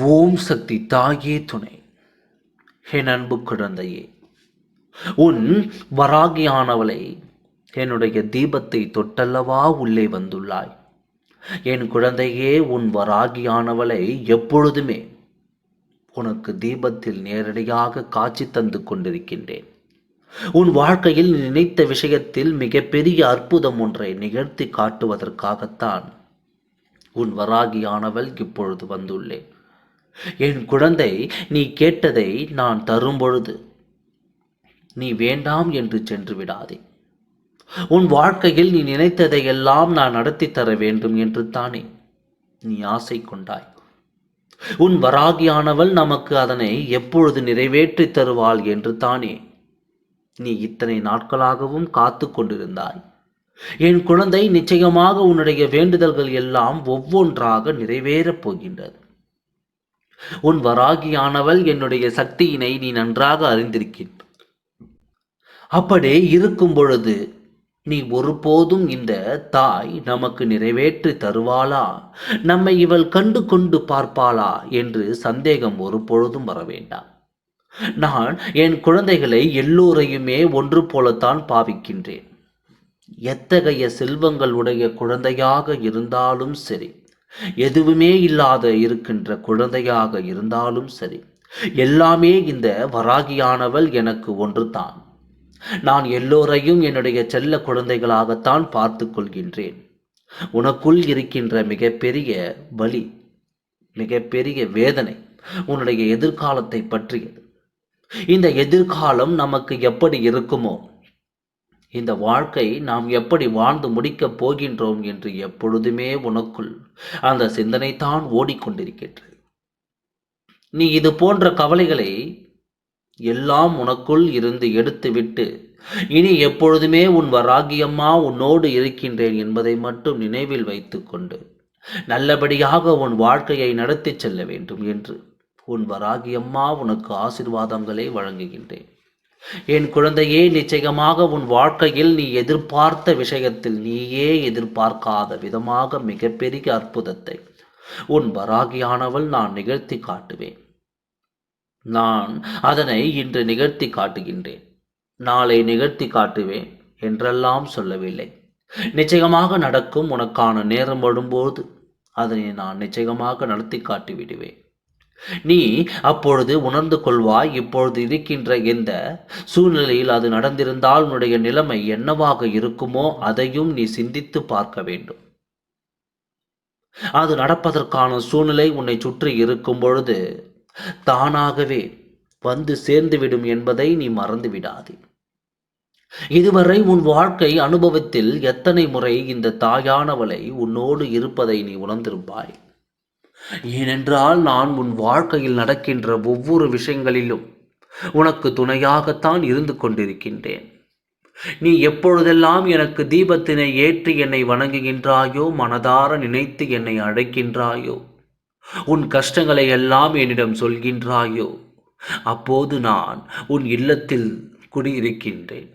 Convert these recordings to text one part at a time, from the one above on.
ஓம் சக்தி தாயே துணை. என் அன்பு குழந்தையே உன் வராகியானவளை என்னுடைய தீபத்தை தொட்டல்லவா உள்ளே வந்துள்ளாய். என் குழந்தையே உன் வராகியானவளை எப்பொழுதுமே உனக்கு தீபத்தில் நேரடியாக காட்சி தந்து கொண்டிருக்கின்றேன். உன் வாழ்க்கையில் நினைத்த விஷயத்தில் மிகப்பெரிய அற்புதம் ஒன்றை நிகழ்த்தி காட்டுவதற்காகத்தான் உன் வராகியானவள் இப்பொழுது வந்துள்ளேன். என் குழந்தை நீ கேட்டதை நான் தரும்பொழுது நீ வேண்டாம் என்று சென்று விடாதே. உன் வாழ்க்கையில் நீ நினைத்ததை எல்லாம் நான் நடத்தி தர வேண்டும் என்று தானே நீ ஆசை கொண்டாய். உன் வராகியானவள் நமக்கு அதனை எப்பொழுது நிறைவேற்றி தருவாள் என்று தானே நீ இத்தனை நாட்களாகவும் காத்து கொண்டிருந்தாய். என் குழந்தை நிச்சயமாக உன்னுடைய வேண்டுதல்கள் எல்லாம் ஒவ்வொன்றாக நிறைவேறப் போகின்றது. உன் வராகியானவள் என்னுடைய சக்தியினை நீ நன்றாக அறிந்திருக்கின்ற அப்படியே இருக்கும் பொழுது நீ ஒருபோதும் இந்த தாய் நமக்கு நிறைவேற்றி தருவாளா? நம்மை இவள் கண்டு கொண்டு பார்ப்பாளா? என்று சந்தேகம் ஒரு பொழுதும் வர வேண்டாம் நான் என் குழந்தைகளை எல்லோரையுமே ஒன்று போலத்தான் பாவிக்கின்றேன். எத்தகைய செல்வங்கள் உடைய குழந்தையாக இருந்தாலும் சரி எதுவுமே இல்லாத இருக்கின்ற குழந்தையாக இருந்தாலும் சரி எல்லாமே இந்த வராகியானவள் எனக்கு ஒன்று தான் நான் எல்லோரையும் என்னுடைய செல்ல குழந்தைகளாகத்தான் பார்த்து கொள்கின்றேன். உனக்குள் இருக்கின்ற மிகப்பெரிய வலி மிகப்பெரிய வேதனை உன்னுடைய எதிர்காலத்தை பற்றியது. இந்த எதிர்காலம் நமக்கு எப்படி இருக்குமோ இந்த வாழ்க்கை நாம் எப்படி வாழ்ந்து முடிக்கப் போகின்றோம் என்று எப்பொழுதுமே உனக்குள் அந்த சிந்தனைத்தான் ஓடிக்கொண்டிருக்கின்றது. நீ இது போன்ற கவலைகளை எல்லாம் உனக்குள் இருந்து எடுத்துவிட்டு இனி எப்பொழுதுமே உன் வராகியம்மா உன்னோடு இருக்கின்றேன் என்பதை மட்டும் நினைவில் வைத்துக்கொண்டு நல்லபடியாக உன் வாழ்க்கையை நடத்திச் செல்ல வேண்டும் என்று உன் வராகியம்மா உனக்கு ஆசிர்வாதங்களை வழங்குகின்றேன். என் குழந்தையே நிச்சயமாக உன் வாழ்க்கையில் நீ எதிர்பார்த்த விஷயத்தில் நீயே எதிர்பார்க்காத விதமாக மிகப்பெரிய அற்புதத்தை உன் வராகியானவள் நான் நிகழ்த்தி காட்டுவேன். நான் அதனை இன்று நிகழ்த்தி காட்டுகின்றேன். நாளை நிகழ்த்தி காட்டுவேன் என்றெல்லாம் சொல்லவில்லை. நிச்சயமாக நடக்கும் உனக்கான நேரம் வரும்போது அதனை நான் நிச்சயமாக நடத்தி காட்டி விடுவேன் நீ அப்பொழுது உணர்ந்து கொள்வாய் இப்பொழுது இருக்கின்ற எந்த சூழ்நிலையில் அது நடந்திருந்தால் உன்னுடைய நிலைமை என்னவாக இருக்குமோ அதையும் நீ சிந்தித்து பார்க்க வேண்டும். அது நடப்பதற்கான சூழ்நிலை உன்னை சுற்றி இருக்கும் பொழுது தானாகவே வந்து சேர்ந்துவிடும் என்பதை நீ மறந்து விடாதே. இதுவரை உன் வாழ்க்கை அனுபவத்தில் எத்தனை முறை இந்த தாயானவளை உன்னோடு இருப்பதை நீ உணர்ந்திருப்பாய்? ஏனென்றால் நான் உன் வாழ்க்கையில் நடக்கின்ற ஒவ்வொரு விஷயங்களிலும் உனக்கு துணையாகத்தான் இருந்து கொண்டிருக்கின்றேன். நீ எப்பொழுதெல்லாம் எனக்கு தீபத்தினை ஏற்றி என்னை வணங்குகின்றாயோ மனதார நினைத்து என்னை அழைக்கின்றாயோ உன் கஷ்டங்களை எல்லாம் என்னிடம் சொல்கின்றாயோ அப்போது நான் உன் இல்லத்தில் குடியிருக்கின்றேன்.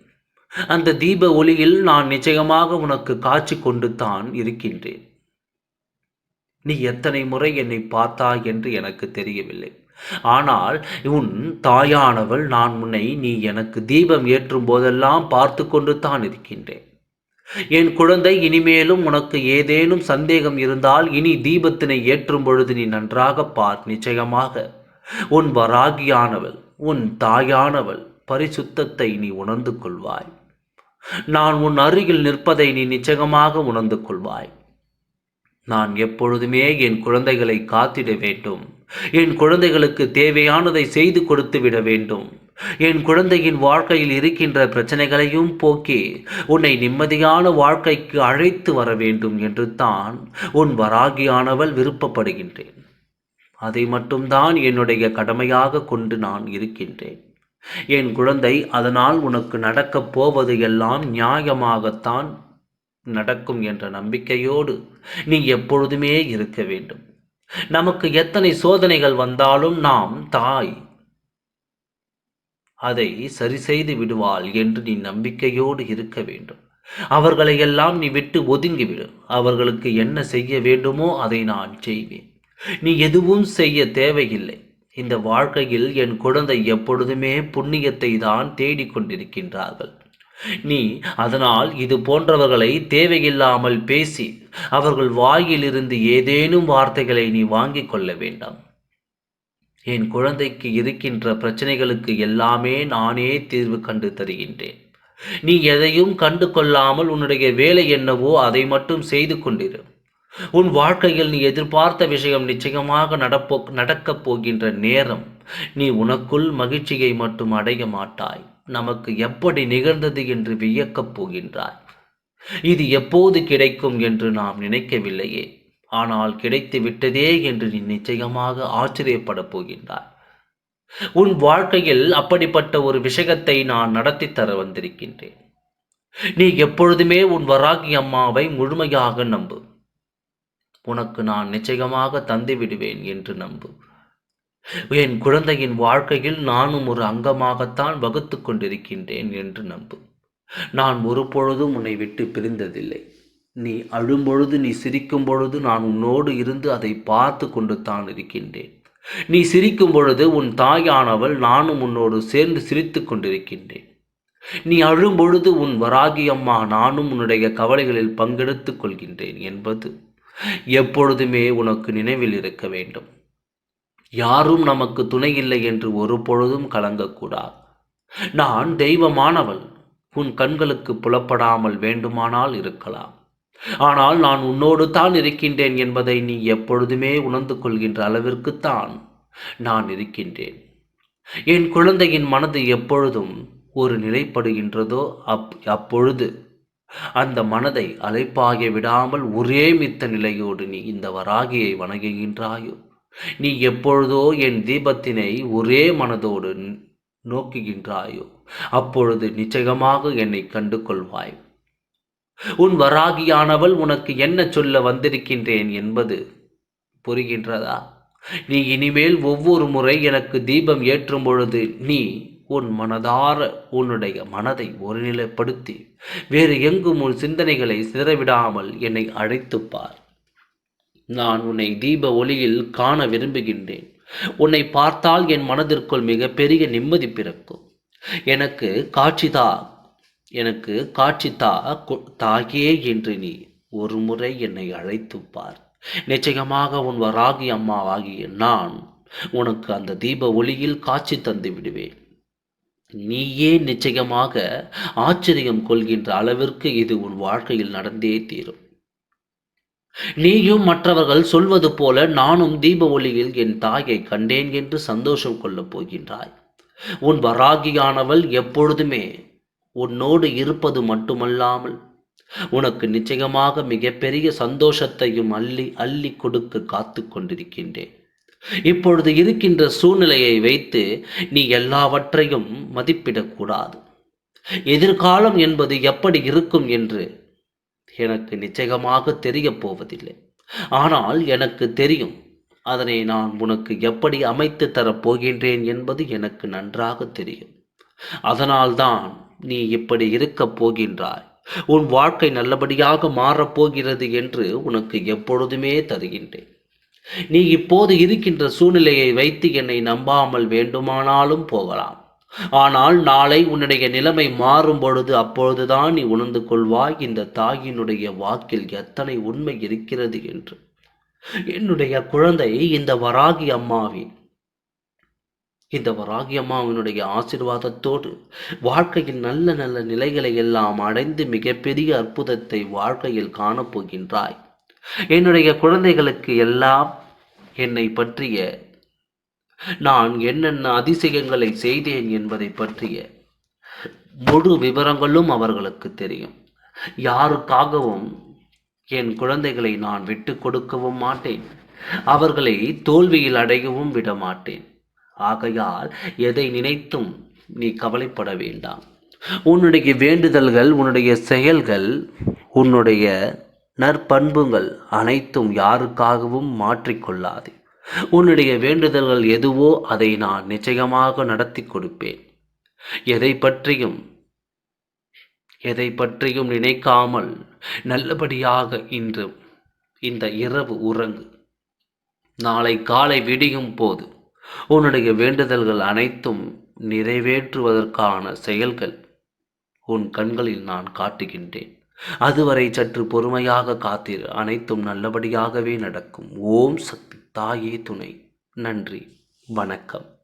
அந்த தீப ஒளியில் நான் நிச்சயமாக உனக்கு காட்சி கொண்டு தான் இருக்கின்றேன். நீ எத்தனை முறை என்னை பார்த்தாய் என்று எனக்கு தெரியவில்லை. ஆனால் உன் தாயானவள் நான் உன்னை நீ எனக்கு தீபம் ஏற்றும் போதெல்லாம் பார்த்து கொண்டு தான் இருக்கின்றேன். என் குழந்தை இனிமேலும் உனக்கு ஏதேனும் சந்தேகம் இருந்தால் இனி தீபத்தினை ஏற்றும் பொழுது நீ நன்றாக பார் நிச்சயமாக. உன் வராகியானவள் உன் தாயானவள் பரிசுத்தத்தை நீ உணர்ந்து கொள்வாய். நான் உன் அருகில் நிற்பதை நீ நிச்சயமாக உணர்ந்து கொள்வாய். நான் எப்பொழுதுமே என் குழந்தைகளை காத்திட வேண்டும். என் குழந்தைகளுக்கு தேவையானதை செய்து கொடுத்து விட வேண்டும். என் குழந்தையின் வாழ்க்கையில் இருக்கின்ற பிரச்சனைகளையும் போக்கி உன்னை நிம்மதியான வாழ்க்கைக்கு அழைத்து வர வேண்டும் என்று தான் உன் வராகியானவள் விருப்பப்படுகின்றேன். அதை மட்டும்தான் என்னுடைய கடமையாக கொண்டு நான் இருக்கின்றேன். என் குழந்தை அதனால் உனக்கு நடக்கப் போவது எல்லாம் நியாயமாகத்தான் நடக்கும் என்ற நம்பிக்கையோடு நீ எப்பொழுதுமே இருக்க வேண்டும். நமக்கு எத்தனை சோதனைகள் வந்தாலும் நாம் தாய் அதை சரி செய்து விடுவாள் என்று நீ நம்பிக்கையோடு இருக்க வேண்டும். அவர்களையெல்லாம் நீ விட்டு ஒதுங்கிவிடு அவர்களுக்கு என்ன செய்ய வேண்டுமோ அதை நான் செய்வேன். நீ எதுவும் செய்ய தேவையில்லை. இந்த வாழ்க்கையில் என் குழந்தை எப்பொழுதுமே புண்ணியத்தை தான் தேடிக் கொண்டிருக்கின்றார்கள் நீ அதனால் இது போன்றவர்களை தேவையில்லாமல் பேசி அவர்கள் வாயிலிருந்து ஏதேனும் வார்த்தைகளை நீ வாங்கிக் கொள்ள வேண்டாம். என் குழந்தைக்கு இருக்கின்ற பிரச்சனைகளுக்கு எல்லாமே நானே தீர்வு கண்டு தருகின்றேன். நீ எதையும் கண்டு கொள்ளாமல் உன்னுடைய வேலை என்னவோ அதை மட்டும் செய்து கொண்டிரு. உன் வாழ்க்கையில் நீ எதிர்பார்த்த விஷயம் நிச்சயமாக நடப்போ நடக்கப் போகின்ற நேரம் நீ உனக்குள் மகிழ்ச்சியை மட்டும் அடைய மாட்டாய். நமக்கு எப்படி நிகழ்ந்தது என்று வியக்கப் போகின்றாய். இது எப்போது கிடைக்கும் என்று நாம் நினைக்கவில்லையே. ஆனால் கிடைத்து விட்டதே என்று நீ நிச்சயமாக ஆச்சரியப்படப் போகின்றாய். உன் வாழ்க்கையில் அப்படிப்பட்ட ஒரு விஷயத்தை நான் நடத்தி தர வந்திருக்கின்றேன். நீ எப்பொழுதுமே உன் வராகி அம்மாவை முழுமையாக நம்பு. உனக்கு நான் நிச்சயமாக தந்து விடுவேன் என்று நம்பு. என் குழந்தையின் வாழ்க்கையில் நானும் ஒரு அங்கமாகத்தான் வகுத்து கொண்டிருக்கின்றேன் என்று நம்பு. நான் ஒரு பொழுதும் உன்னை விட்டு பிரிந்ததில்லை. நீ அழும்பொழுது நீ சிரிக்கும் பொழுது நான் உன்னோடு இருந்து அதை பார்த்து கொண்டு தான் இருக்கின்றேன். நீ சிரிக்கும் பொழுது உன் தாயானவள் நானும் உன்னோடு சேர்ந்து சிரித்து கொண்டிருக்கின்றேன். நீ அழும் பொழுது உன் வராகி அம்மா நானும் உன்னுடைய கவலைகளில் பங்கெடுத்துக் கொள்கின்றேன் என்பது எப்பொழுதுமே உனக்கு நினைவில் இருக்க வேண்டும். யாரும் நமக்கு துணை இல்லை என்று ஒரு பொழுதும் கலங்கக்கூடாது. நான் தெய்வமானவள் உன் கண்களுக்கு புலப்படாமல் வேண்டுமானால் இருக்கலாம். ஆனால் நான் உன்னோடு தான் இருக்கின்றேன் என்பதை நீ எப்பொழுதுமே உணர்ந்து கொள்கின்ற அளவிற்குத்தான் நான் இருக்கின்றேன். என் குழந்தையின் மனது எப்பொழுதும் ஒரு நிலைப்படுகின்றதோ அப் அப்பொழுது அந்த மனதை அழைப்பாகி விடாமல் ஒரே மித்த நிலையோடு நீ இந்த வராகியை வணங்குகின்றாயோ? நீ எப்பொழுதோ என் தீபத்தினை ஒரே மனதோடு நோக்குகின்றாயோ அப்பொழுது நிச்சயமாக என்னை கண்டு கொள்வாய் உன் வராகியானவள் உனக்கு என்ன சொல்ல வந்திருக்கின்றேன் என்பது புரிகின்றதா? நீ இனிமேல் ஒவ்வொரு முறை எனக்கு தீபம் ஏற்றும் பொழுது நீ உன் மனதார உன்னுடைய மனதை ஒருநிலைப்படுத்தி வேறு எங்கும் உன் சிந்தனைகளை சிதறவிடாமல் என்னை அழைத்துப் பார். நான் உன்னை தீப ஒளியில் காண விரும்புகின்றேன். உன்னை பார்த்தால் என் மனதிற்குள் மிகப்பெரிய நிம்மதி பிறக்கும். எனக்கு காட்சிதா எனக்கு காட்சிதா தாயே என்று நீ ஒரு முறை என்னை அழைத்துப் பார். நிச்சயமாக உன் வராகி அம்மாவாகிய நான் உனக்கு அந்த தீப ஒளியில் காட்சி தந்து விடுவேன். நீயே நிச்சயமாக ஆச்சரியம் கொள்கின்ற அளவிற்கு இது உன் வாழ்க்கையில் நடந்தே தீரும். நீயும் மற்றவர்கள் சொல்வது போல நானும் தீப ஒளியில் என் தாயை கண்டேன் என்று சந்தோஷம் கொள்ளப் போகின்றாய். உன் வராகியானவள் எப்பொழுதுமே உன்னோடு இருப்பது மட்டுமல்லாமல் உனக்கு நிச்சயமாக மிகப்பெரிய சந்தோஷத்தையும் அள்ளி அள்ளி கொடுக்க காத்து கொண்டிருக்கின்றேன். இப்பொழுது இருக்கின்ற சூழ்நிலையை வைத்து நீ எல்லாவற்றையும் மதிப்பிடக்கூடாது. எதிர்காலம் என்பது எப்படி இருக்கும் என்று எனக்கு நிச்சயமாக தெரியப் போவதில்லை. ஆனால் எனக்கு தெரியும் அதனை நான் உனக்கு எப்படி அமைத்து தரப்போகின்றேன் என்பது எனக்கு நன்றாக தெரியும். அதனால்தான் நீ இப்படி இருக்கப் போகின்றாய். உன் வாழ்க்கை நல்லபடியாக மாறப்போகிறது என்று உனக்கு எப்பொழுதுமே தருகின்றேன். நீ இப்போது இருக்கின்ற சூழ்நிலையை வைத்து என்னை நம்பாமல் வேண்டுமானாலும் போகலாம். ஆனால் நாளை உன்னுடைய நிலைமை மாறும் பொழுது அப்பொழுதுதான் நீ உணர்ந்து கொள்வாய் இந்த தாயினுடைய வாக்கில் எத்தனை உண்மை இருக்கிறது என்று. என்னுடைய குழந்தை இந்த வராகி அம்மாவின் இந்த வராகி அம்மாவினுடைய ஆசிர்வாதத்தோடு வாழ்க்கையில் நல்ல நல்ல நிலைகளை எல்லாம் அடைந்து மிகப்பெரிய அற்புதத்தை வாழ்க்கையில் காணப்போகின்றாய். என்னுடைய குழந்தைகளுக்கு எல்லாம் என்னை பற்றிய நான் என்னென்ன அதிசயங்களை செய்தேன் என்பதை பற்றிய முழு விவரங்களும் அவர்களுக்கு தெரியும். யாருக்காகவும் என் குழந்தைகளை நான் விட்டு கொடுக்கவும் மாட்டேன். அவர்களை தோல்வியில் அடையவும் விட மாட்டேன். ஆகையால் எதை நினைத்தும் நீ கவலைப்பட வேண்டாம். உன்னுடைய வேண்டுதல்கள் உன்னுடைய செயல்கள் உன்னுடைய நற்பண்புகள் அனைத்தும் யாருக்காகவும் மாற்றிக்கொள்ளாதே உன்னுடைய வேண்டுதல்கள் எதுவோ அதை நான் நிச்சயமாக நடத்தி கொடுப்பேன். எதை பற்றியும் எதை பற்றியும் நினைக்காமல் நல்லபடியாக இன்று இந்த இரவு உறங்கு. நாளை காலை விடியும் போது உன்னுடைய வேண்டுதல்கள் அனைத்தும் நிறைவேற்றுவதற்கான செயல்கள் உன் கண்களில் நான் காட்டுகின்றேன். அதுவரை சற்று பொறுமையாக காத்திரு. அனைத்தும் நல்லபடியாகவே நடக்கும். ஓம் சக்தி. தாயே துணை. நன்றி. வணக்கம்.